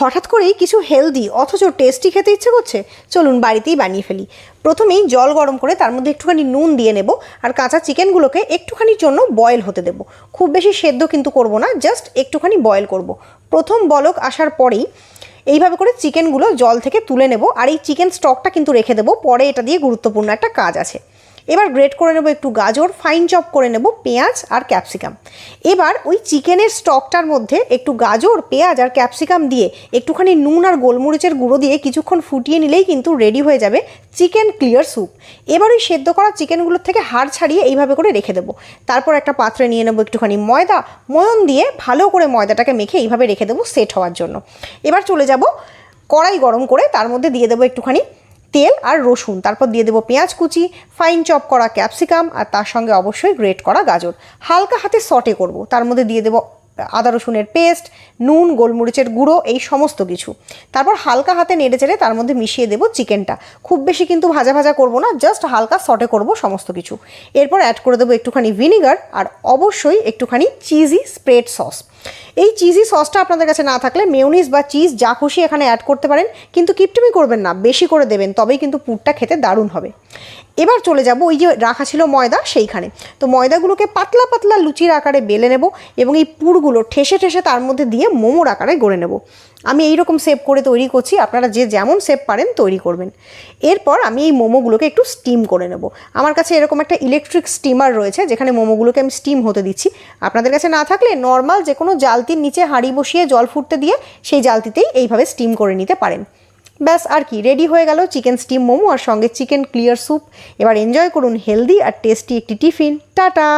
হঠাৎ করেই কিছু হেলদি অথচ টেস্টি খেতে ইচ্ছে করছে, চলুন বাড়িতেই বানিয়ে ফেলি। প্রথমেই জল গরম করে তার মধ্যে একটুখানি নুন দিয়ে নেব আর কাঁচা চিকেনগুলোকে একটুখানির জন্য বয়েল হতে দেব। খুব বেশি সেদ্ধ কিন্তু করব না জাস্ট একটুখানি বয়েল করব। প্রথম বলক আসার পরেই এইভাবে করে চিকেনগুলো জল থেকে তুলে নেব আর এই চিকেন স্টকটা কিন্তু রেখে দেবো, পরে এটা দিয়ে গুরুত্বপূর্ণ একটা কাজ আছে। এবার গ্রেট করে নেব একটু গাজর ফাইন চপ করে নেব পেঁয়াজ আর ক্যাপসিকাম এবার ওই চিকেনের স্টকটার মধ্যে একটু গাজর, পেঁয়াজ আর ক্যাপসিকাম দিয়ে একটুখানি নুন আর গোলমরিচের গুঁড়ো দিয়ে কিছুক্ষণ ফুটিয়ে নিলেই কিন্তু রেডি হয়ে যাবে চিকেন ক্লিয়ার স্যুপ এবার ওই সেদ্ধ করা চিকেনগুলোর থেকে হাড় ছাড়িয়ে এইভাবে করে রেখে দেবো। তারপর একটা পাত্রে নিয়ে নেব একটুখানি ময়দা। ময়ন দিয়ে ভালো করে ময়দাটাকে মেখে এইভাবে রেখে দেবো সেট হওয়ার জন্য। এবার চলে যাব কড়াই গরম করে তার মধ্যে দিয়ে দেবো একটুখানি তেল আর রসুন, তারপর দিয়ে দেবো পেঁয়াজ কুচি ফাইন চপ করা ক্যাপসিকাম আর তার সঙ্গে অবশ্যই গ্রেট করা গাজর। হালকা হাতে সটে করব, তার মধ্যে দিয়ে দেবো আদা রসুনের পেস্ট নুন, গোলমরিচের গুঁড়ো, এই সমস্ত কিছু। তারপর হালকা হাতে নেড়ে চেড়ে তার মধ্যে মিশিয়ে দেবো চিকেনটা। খুব বেশি কিন্তু ভাজা ভাজা করব না জাস্ট হালকা সটে করব সমস্ত কিছু। এরপর অ্যাড করে দেবো একটুখানি ভিনিগার আর অবশ্যই একটুখানি চিজি স্প্রেড সস এই চিজি সসটা আপনাদের কাছে না থাকলে মেয়নিজ বা চিজ যা খুশি এখানে অ্যাড করতে পারেন, কিন্তু কিপটিমি করবেন না, বেশি করে দেবেন, তবেই কিন্তু পুরটা খেতে দারুণ হবে। এবার চলে যাব, ওই যে রাখা ছিল ময়দা, সেইখানে। তো ময়দাগুলোকে পাতলা পাতলা লুচির আকারে বেলে নেব এবং এই পুরগুলো ঠেসে ঠেসে তার মধ্যে দিয়ে মোমোর আকারে গড়ে নেব। আমি এই রকম শেপ করে তৈরি করছি, আপনারা যে যেমন শেপ পারেন তৈরি করবেন। এরপর আমি এই মোমোগুলোকে একটু স্টিম করে নেব। আমার কাছে এরকম একটা ইলেকট্রিক স্টিমার রয়েছে, যেখানে মোমোগুলোকে আমি স্টিম হতে দিচ্ছি। আপনাদের কাছে না থাকলে নর্মাল যে কোনো জালতির নিচে হাঁড়ি বসিয়ে জল ফুটতে দিয়ে সেই জালতিতেই এইভাবে স্টিম করে নিতে পারেন। ব্যাস, আর কি রেডি হয়ে গেল চিকেন স্টিম মোমো আর সঙ্গে চিকেন ক্লিয়ার স্যুপ এবার এনজয় করুন হেলদি আর টেস্টি একটি টিফিন টাটা!